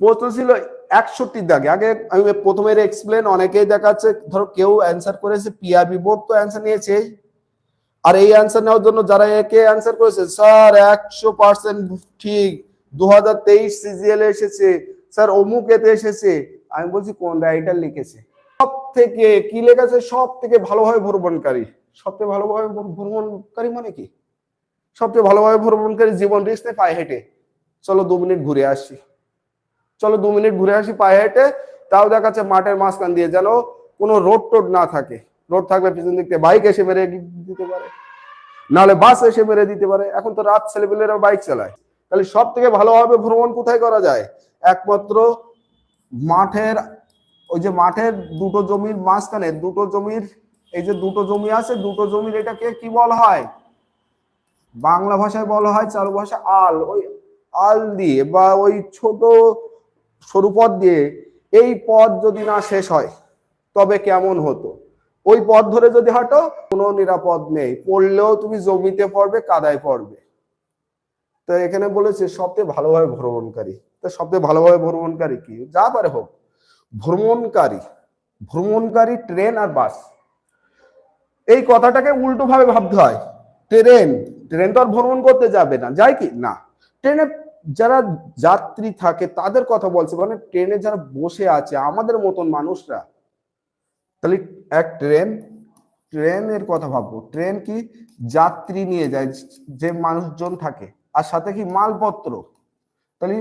প্রশ্ন ছিল একষট্টি দাগে। আগে আমি প্রথমে এক্সপ্লেন অনেকেই দেখাচ্ছে, ধরো কেউ অ্যান্সার করেছে পিআরবি বোর্ড তো অ্যান্সার নিয়েছে। আর এই অ্যান্সার নেওয়ার জন্য যারা একে অ্যান্সার করেছে স্যার একশো পার্সেন্ট ঠিক দু হাজার তেইশ সিজিএল এসেছে, স্যার, অমুক এতে এসেছে। আমি বলছি, কোন রাইটার লিখেছে? সব থেকে কি লেখেছে? সব থেকে ভালোভাবে ভ্রমণকারী। সবথেকে ভালোভাবে ভ্রমণকারী মানে কি? সবচেয়ে ভালোভাবে ভ্রমণকারী জীবন রিস্ক পায়ে হেঁটে। চলো দু মিনিট ঘুরে আসি। চলো দু মিনিট ঘুরে আসি পায়ে হেঁটে, তাও দেখাচ্ছে মাঠের মাঝখান দিয়ে যেন কোনো রোড টোড না থাকে। রোড থাকলে পিছন দিক থেকে বাইক এসে মেরে দিতে পারে। নাহলে বাস এসে মেরে দিতে পারে। এখন তো রাত, ছেলেপেলেরা বাইক চালায়। তাহলে সব থেকে ভালোভাবে ভ্রমণ কোথায় করা যায়? একমাত্র মাঠের, ওই যে মাঠের দুটো জমির মাঝখানে, দুটো জমির, এই যে দুটো জমি আছে, দুটো জমির এটাকে কি বলা হয়? বাংলা ভাষায় বলা হয় চারু ভাষা আল। ওই আল দিয়ে বা ওই ছোট সরু পথ দিয়ে এই পথ যদি না শেষ হয়, তবে কেমন হতো? ওই পথ ধরে যদি হাঁটো, কোনো নিরাপদ নেই। পড়লেও তুমি জমিতে পড়বে, কাদায় পড়বে। তো এখানে বলেছে, সবচেয়ে ভালোভাবে ভ্রমণকারী। তো সবচেয়ে ভালোভাবে ভ্রমণকারী কি? যা পারে হোক। ভ্রমণকারী ভ্রমণকারী ট্রেন আর বাস। এই কথাটাকে উল্টো ভাবে ভাবতে হয়। ট্রেন ট্রেন তো আর ভ্রমণ করতে যাবে না। যায় কি? না। ট্রেনে যারা যাত্রী থাকে, তাদের কথা বলছে। মানে ট্রেনে যারা বসে আছে, আমাদের মতন মানুষরা। তাহলে এক ট্রেন, ট্রেনের কথা ভাববো। ট্রেন কি যাত্রী নিয়ে যায়, যে মানুষজন থাকে, আর সাথে কি মালপত্র? তাহলে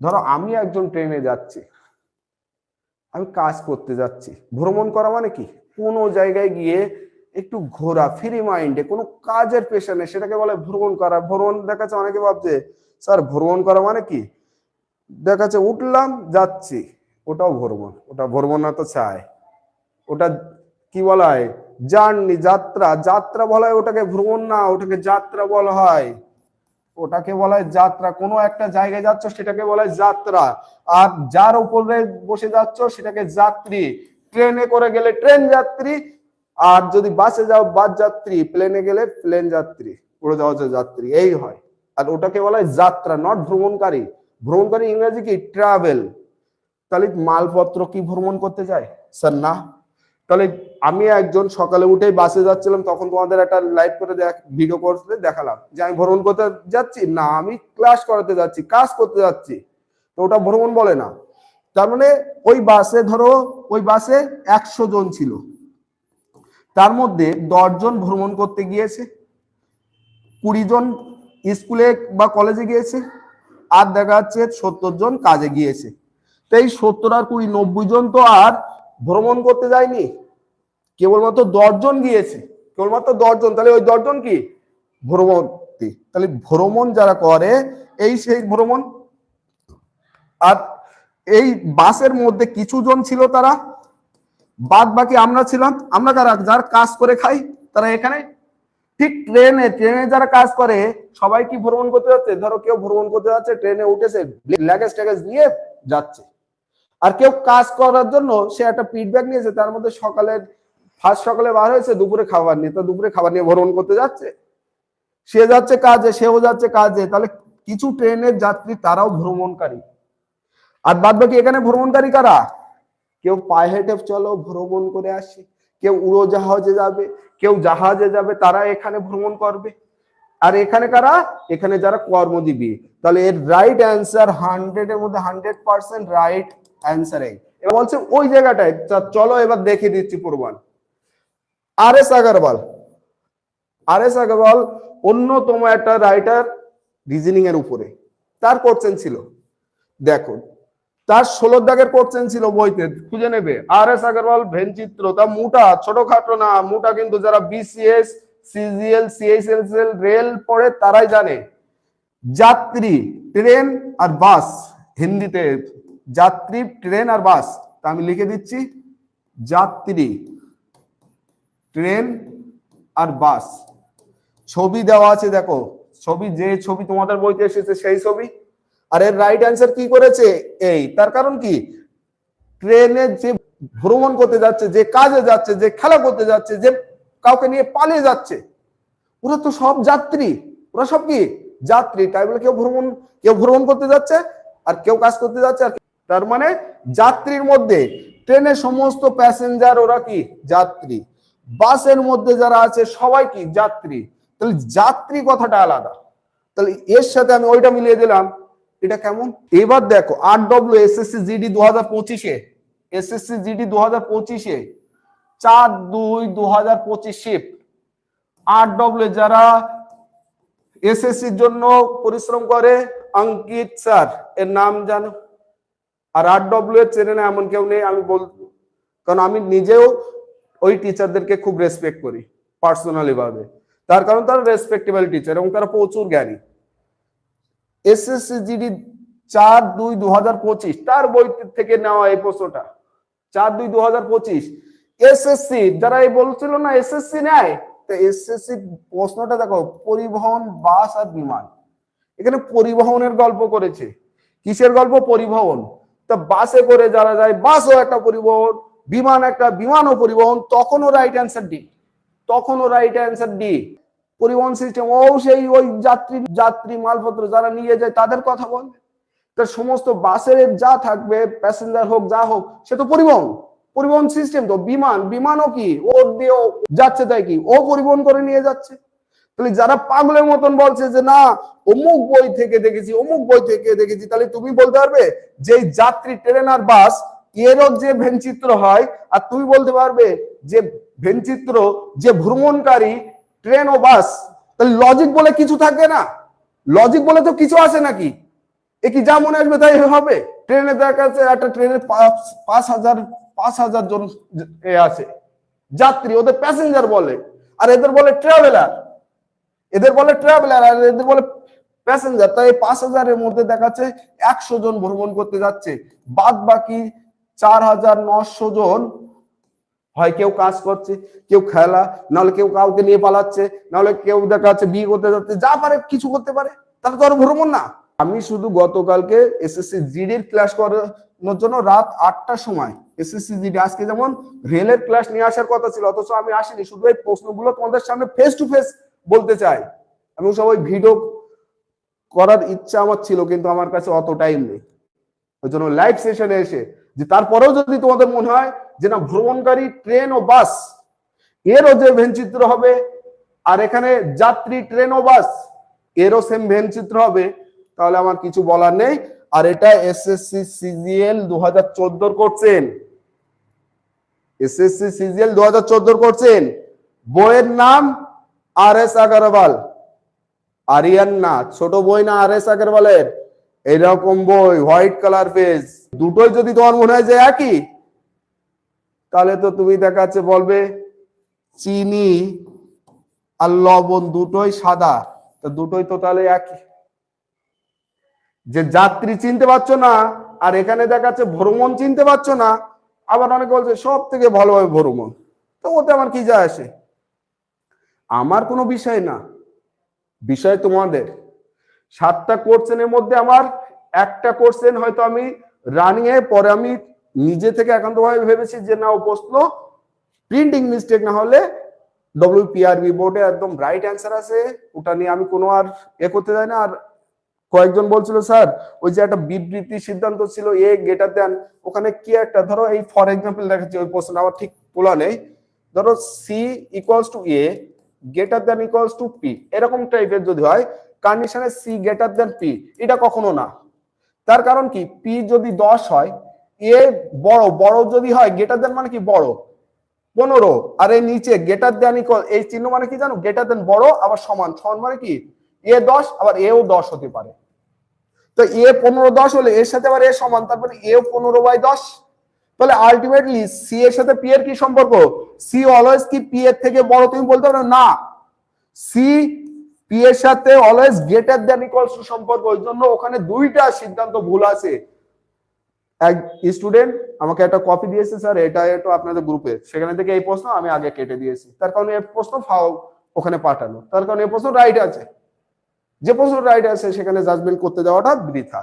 ধরো আমি একজন ট্রেনে যাচ্ছি, আমি কাজ করতে যাচ্ছি। ভ্রমণ করা মানে কি? কোনো জায়গায় গিয়ে একটু ঘোরা ফ্রি মাইন্ডে কোনো কাজের পেশানে সেটাকে বলে ভ্রমণ করা। ভ্রমণ দেখাচ্ছে অনেকে ভাবছে স্যার ভ্রমণ করা মানে কি? দেখাচ্ছে উঠলাম, যাচ্ছি। ওটাও ভ্রমণ, ওটা ভ্রমণ না তো চায়। ওটা কি বলা হয়? জার্নি, যাত্রা। যাত্রা বলা হয় ওটাকে ভ্রমণ না, ওটাকে যাত্রা বলা হয়। ওটাকে বলা হয় যাত্রা। কোনো একটা জায়গায় যাচ্ছ, সেটাকে বলা হয় যাত্রা। আর যার উপরে বসে যাচ্ছ, সেটাকে যাত্রী। ট্রেনে করে গেলে ট্রেন যাত্রী, আর যদি বাসে যাও বাস যাত্রী। প্লেনে গেলে প্লেন যাত্রী। উড়ে যাওয়া হচ্ছে যাত্রী। এই হয়। আর ওটাকে বলা হয় যাত্রা নট ভ্রমণকারী। ভ্রমণকারী ইংরেজি কি? ট্রাভেল তাহলে মালপত্র কি ভ্রমণ করতে যায়? স্যার, না। তাহলে আমি একজন সকালে উঠেই বাসে যাচ্ছিলাম, তখন তোমাদের একটা লাইভ করে দেখ ভিডিও করতে দেখালাম যে আমি ভ্রমণ করতে যাচ্ছি? না, আমি ক্লাস করাতে যাচ্ছি, কাজ করতে যাচ্ছি। তো ওটা ভ্রমণ বলে না। তার মানে ওই বাসে, ধরো, ওই বাসে একশো জন ছিল। তার মধ্যে জন ভ্রমণ করতে গিয়েছে। কুড়ি জন স্কুলে বা কলেজে গিয়েছে, আর দেখা যাচ্ছে সত্তর জন কাজে গিয়েছে। তো এই সত্তর আর কুড়ি, নব্বই জন তো আর ভ্রমণ করতে যায়নি। কেবলমাত্র দশজন গিয়েছে। কেবলমাত্র দশজন তাহলে ওই দশজন কি? ভ্রমণ। তাহলে ভ্রমণ যারা করে, এই সেই ভ্রমণ। আর এই বাসের মধ্যে কিছু জন ছিল তারা। বাদ বাকি আমরা ছিলাম। আমরা কারা? যার কাজ করে খাই, তারা এখানে ঠিক ট্রেনে ট্রেনে যারা কাজ করে, সবাই কি ভ্রমণ করতে যাচ্ছে? ধরো কেউ ভ্রমণ করতে যাচ্ছে, ট্রেনে উঠেছে ল্যাগেজ ট্যাগেজ নিয়ে যাচ্ছে। আর কেউ কাজ করার জন্য সে একটা ফিডব্যাক নিয়েছে, তার মধ্যে সকালে ফার্স্ট সকালে বার হয়েছে, দুপুরে খাবার নিয়ে, তো দুপুরে খাবার নিয়ে ভ্রমণ করতে যাচ্ছে। সে যাচ্ছে কাজে, সেও যাচ্ছে কাজে, তাহলে কিছু ট্রেনের যাত্রী তারাও ভ্রমণকারী। আর বাদ বাকি এখানে ভ্রমণকারী কারা? কেউ পায়ে হেঁটে চলো, ভ্রমণ করে আসি। কেউ উড়োজাহাজে যাবে, কেউ জাহাজে যাবে, তারা এখানে ভ্রমণ করবে। আর এখানে কারা? এখানে যারা কর্মজীবী। তাহলে এর রাইট অ্যান্সার হান্ড্রেড এর মধ্যে হান্ড্রেড পার্সেন্ট রাইট অ্যান্সার এবার বলছে ওই জায়গাটায় চলো এবার দেখে দিচ্ছি প্রমাণ R S Agarwal R S Agarwal অন্যতম একটা রাইটার রিজনিং এর উপরে। তার কোশ্চেন ছিল, দেখো তার ষোলো দাগের কোশ্চেন ছিল বইতে, খুঁজে নেবে। আর এস আগরওয়াল ভেনচিত্র তা মোটা, ছোটখাটো না, মোটা কিন্তু যারা বিসিএস সিজিএল সিএসএল রেল পড়ে তারাই জানে। যাত্রী, ট্রেন আর বাস, হিন্দিতে যাত্রী, ট্রেন আর বাস। তা আমি লিখে দিচ্ছি, যাত্রী, ট্রেন আর বাস। ছবি দেওয়া আছে, দেখো। ছবি, যে ছবি তোমাদের বইতে এসেছে, সেই ছবি। আর এর রাইট অ্যান্সার কি করেছে? এই, তার কারণ কি? ট্রেনে যে ভ্রমণ করতে যাচ্ছে, যে কাজে যাচ্ছে, যে খেলা করতে যাচ্ছে, যে কাউকে নিয়ে পালিয়ে যাচ্ছে, ওরা তো সব যাত্রী। ওরা সব কি? যাত্রী। তাই বলে কেউ ভ্রমণ কেউ ভ্রমণ করতে যাচ্ছে আর কেউ কাজ করতে যাচ্ছে আর তার মানে যাত্রীর মধ্যে, ট্রেনের সমস্ত প্যাসেঞ্জার ওরা কি? যাত্রী। বাসের মধ্যে যারা আছে, সবাই কি? যাত্রী। তাহলে যাত্রী কথাটা আলাদা। তাহলে এর সাথে আমি ওইটা মিলিয়ে দিলাম। এটা কেমন? এবার দেখো আর ডব্লিউ এসএসসি জিডি দু হাজার পঁচিশে, এসএসসি জিডি দু হাজার পঁচিশে, চার দুই দু হাজার পঁচিশ শিফট। আর ডব্লিউ যারা এসএসসির জন্য পরিশ্রম করে, অঙ্কিত স্যার, এর নাম জানো? আর আর ডব্লিউ এর চেনে না, এমন কেউ নেই, আমি বলব কারণ আমি নিজেও ওই টিচারদেরকে খুব রেসপেক্ট করি পার্সোনালি ভাবে। তার কারণ তারা রেসপেক্টেবল টিচার এবং তারা প্রচুর জ্ঞানী। এসএসসি জিডি চার দুই দু হাজার পঁচিশ, তার বই থেকে নেওয়া এই প্রশ্নটা। চার দুই দু হাজার পঁচিশ। এসএসসি, যারা এই বলছিল না এসএসসি নেয়, তো এসএসসি প্রশ্নটা দেখো, পরিবহন, বাস আর বিমান। এখানে পরিবহনের গল্প করেছে। কিসের গল্প? পরিবহন। তা বাসে করে যারা যায়, বাসও একটা পরিবহন, বিমান একটা, বিমানও পরিবহন, তখনও রাইট অ্যান্সার ডি তখনও রাইট অ্যান্সার ডি পরিবহন সিস্টেম ও সেই ওই যাত্রী যাত্রী মালপত্র যারা নিয়ে যায়, তাদের কথা বলবে। তার সমস্ত বাসের যা থাকবে প্যাসেঞ্জার হোক, যা হোক, সে তো পরিবহন। পরিবহন সিস্টেম তো, বিমান, বিমানও কি? ও দিয়ে যাচ্ছে তাই কি? ও পরিবহন করে নিয়ে যাচ্ছে। তাহলে যারা পাগলের মতন বলছে যে, না, অমুক বই থেকে দেখেছি, অমুক বই থেকে দেখেছি, তাহলে তুমি বলতে পারবে, যে যাত্রী, ট্রেন আর বাস, এরও যে ভেনচিত্র হয়, আর তুমি বলতে পারবে যে ভেনচিত্র যে ভ্রমণকারী ট্রেন ও বাস, তাহলে লজিক বলে কিছু থাকবে না। লজিক বলে তো কিছু আসে নাকি? এ কি যা মনে আসবে তাই হবে? ট্রেনে দেখা যাচ্ছে একটা ট্রেনে পাঁচ হাজার পাঁচ হাজার জন এ আছে। যাত্রী, ওদের প্যাসেঞ্জার বলে, আর এদের বলে ট্রাভেলার এদের বলে ট্রাভেলার আর এদের বলে প্যাসেঞ্জার তাই পাঁচ হাজারের মধ্যে দেখাচ্ছে একশো জন ভ্রমণ করতে যাচ্ছে। বাদ বাকি চার হাজার নশো জন হয় কেউ কাজ করছে, কেউ খেলা, নাহলে কেউ কাউকে নিয়ে পালাচ্ছে, নাহলে কেউ দেখা যাচ্ছে বিয়ে করতে যাচ্ছে, যা পারে কিছু করতে পারে, তাহলে তো আর ভ্রমণ না। আমি শুধু গতকালকে এসএসসি জিডির ক্লাস করানোর জন্য রাত আটটার সময় এসএসসি জিডি আজকে যেমন রেলের ক্লাস নিয়ে আসার কথা ছিল, অথচ আমি আসিনি, শুধু এই প্রশ্নগুলো তোমাদের সামনে ফেস টু ফেস বলতে চাই। এবং সবাই ভিডিও করার ইচ্ছা আমার ছিল, কিন্তু আমার কাছে অত টাইম নেই। ওই জন্য লাইভ সেশনে এসে, যে তারপরেও যদি তোমাদের মনে হয় যে না, ভ্রমণকারী ট্রেন ও বাস, এরও যে ভেনচিত্র হবে, আর এখানে যাত্রী, ট্রেন ও বাস, এরও সেম ভেনচিত্র হবে, তাহলে আমার কিছু বলার নেই। আর এটা এসএসসি সিজিএল দু হাজার চোদ্দোর করছেন। এসএসসি সিজিএল দু হাজার চোদ্দোর করছেন। বইয়ের নাম আর এস আগরওয়াল আরিয়ান না ছোট বই না আর এস আগরওয়ালের এইরকম বই, হোয়াইট কালার পেজ, দুটোই যদি তোমার মনে হয় যে একই, তাহলে তো তুমি দেখাচ্ছে বলবে, চিনি আর লবণ দুটোই সাদা, তো দুটোই তো তাহলে একই। যে যাত্রী চিনতে পারছ না, আর এখানে দেখাচ্ছে ভ্রমণ চিনতে পারছ না, আবার অনেকে বলছে সব থেকে ভালো হয় ভ্রমণ, তো ওতে আমার কি যায় আসে? আমার কোনো বিষয় না, বিষয় তোমাদের। সাতটা কোর্সেনের মধ্যে আমার একটা কোর্সেন হয়তো আমি রানিং এ, পরে আমি নিজে থেকে একান্তভাবে ভেবেছি যে না, ও প্রশ্ন প্রিন্টিং মিস্টেক না হলে ডব্লিউপিআরবি বোর্ডে একদম রাইট অ্যান্সার আছে। ওটা নিয়ে আমি কোনো আর এ করতে যাই না। আর কয়েকজন বলছিল, স্যার, ওই যে একটা বিবৃতি সিদ্ধান্ত ছিল এ গেটার দেন ওখানে কি একটা, ধরো এই ফর এক্সাম্পল দেখাচ্ছি ওই প্রশ্নটা, আমার ঠিক তোলা নেই। ধরো C equals to A greater then equals to P এরকম টাইপের যদি হয় কন্ডিশনে সি গেটার দেন পি এটা কখনো না। তার কারণ কি? পি যদি দশ হয় এ বড় বড় যদি হয় গেটার দেন মানে কি? বড়। পনেরো। আর এই নিচে গেটার দেন এই চিহ্ন মানে কি জানো? গেটার দেন বড়, আবার সমান। সমান মানে কি? এ দশ, আবার এও দশ হতে পারে। তো এ পনেরো দশ হলে এর সাথে আবার এ সমান তারপরে এ পনেরো বাই দশ। তাহলে আলটিমেটলি সি এর সাথে পি এর কি সম্পর্ক? সি অলওয়েজ কি পি এর থেকে বড়? তুমি বলতে পারো না। সি এর সাথে always greater than equals to সম্পর্ক, ওই জন্য ওখানে দুইটা সিদ্ধান্ত ভুল আছে। এক স্টুডেন্ট আমাকে একটা কপি দিয়েছে স্যার এটা একটু আপনাদের গ্রুপে সেখানে থেকে এই প্রশ্ন আমি আগে কেটে দিয়েছি। তার কারণে এই প্রশ্ন ফাও ওখানে পাঠানো তার কারণে এই প্রশ্ন রাইট আছে। যে প্রশ্ন রাইট আছে, সেখানে জাজমেন্ট করতে যাওয়াটা বৃথা।